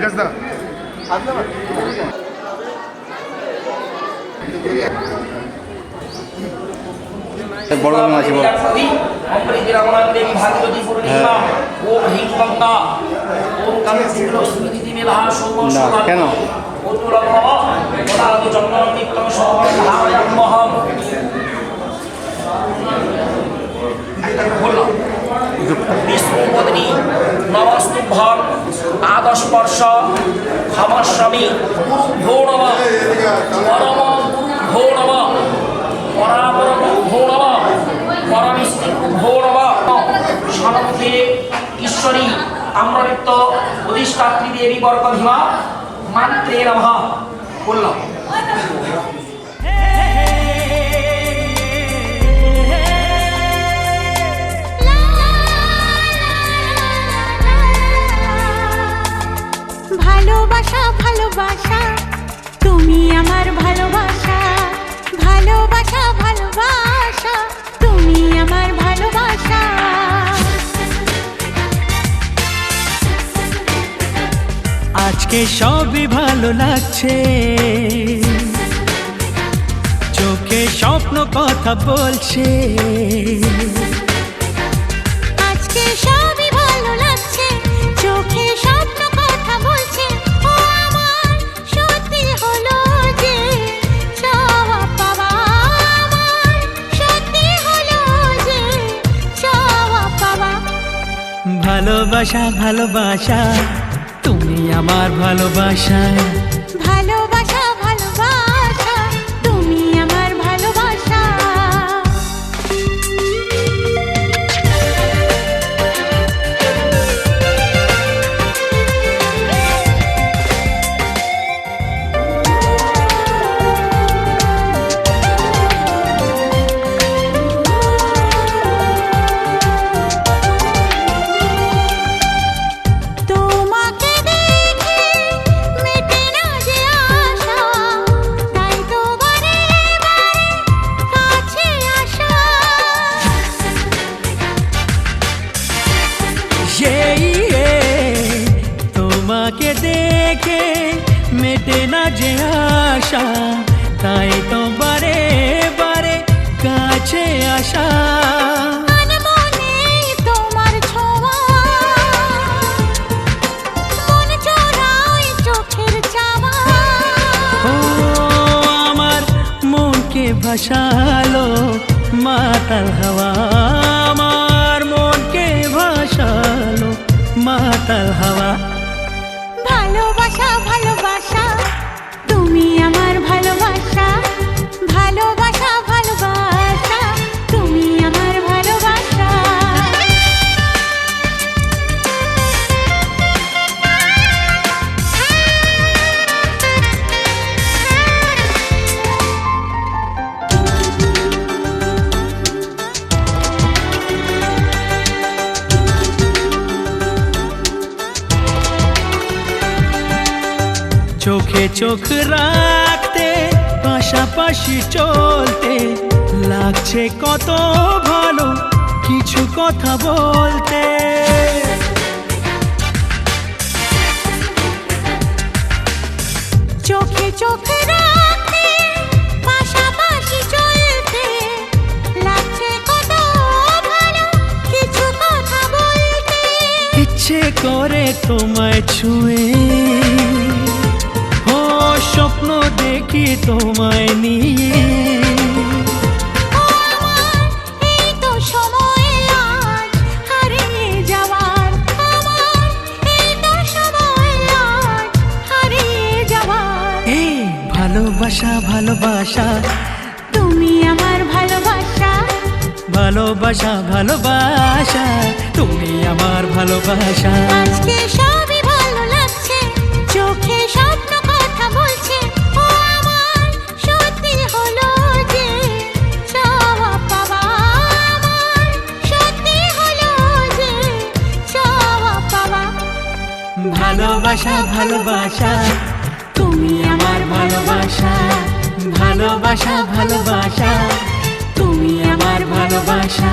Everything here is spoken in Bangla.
বিকাশ দা বড় আছে বড় না, কেন? বিষ্ণুপত্নী নমস্তুভ্যম আদস্পর্শ ক্ষমস্বামী গুরুভ্যো নম পরম গুরুভ্যো নম পরাপর গুরুভ্যো নম পরমিষ্টিভ্যো নম সনমুখে ঈশ্বরী তাম্রলিপ্ত অধিষ্ঠাত্রী দেবী বর্গভীমা, মান্ত্রে নমঃ, বললাম। ভালোবাসা, তুমি আমার ভালোবাসা ভালোবাসা ভালোবাসা, তুমি আমার ভালোবাসা। আজকে সবই ভালো লাগছে। চোখে স্বপ্ন কথা বলছে। ভালোবাসা ভালোবাসা তুমি আমার ভালোবাসা। ভালোবাসা মেটে না যে আশা তাই তো বারে বারে কাছে আসা। ভাসালো মাতাল হাওয়া আমার মনকে ভাসালো মাতাল হাওয়া। ভালোবাসা ভালোবাসা চোখে চোখ রাখতে পাশাপাশি চলতে। লাগছে কত ভালো কিছু কথা বলতে। চোখে চোখে রাখতে পাশাপাশি চলতে। লাগছে কত ভালো কিছু কথা বলতে। ইচ্ছে করে তোমায় ছুঁয়ে। স্বপ্ন দেখি তোমায় নিয়ে। ভালোবাসা ভালোবাসা। তুমি আমার ভালোবাসা। ভালোবাসা ভালোবাসা। তুমি আমার ভালোবাসা। আজকে সবই ভালো লাগছে চোখে স্বপ্ন ভালোবাসা ভালোবাসা। তুমি আমার ভালোবাসা ভালোবাসা ভালোবাসা। তুমি আমার ভালোবাসা।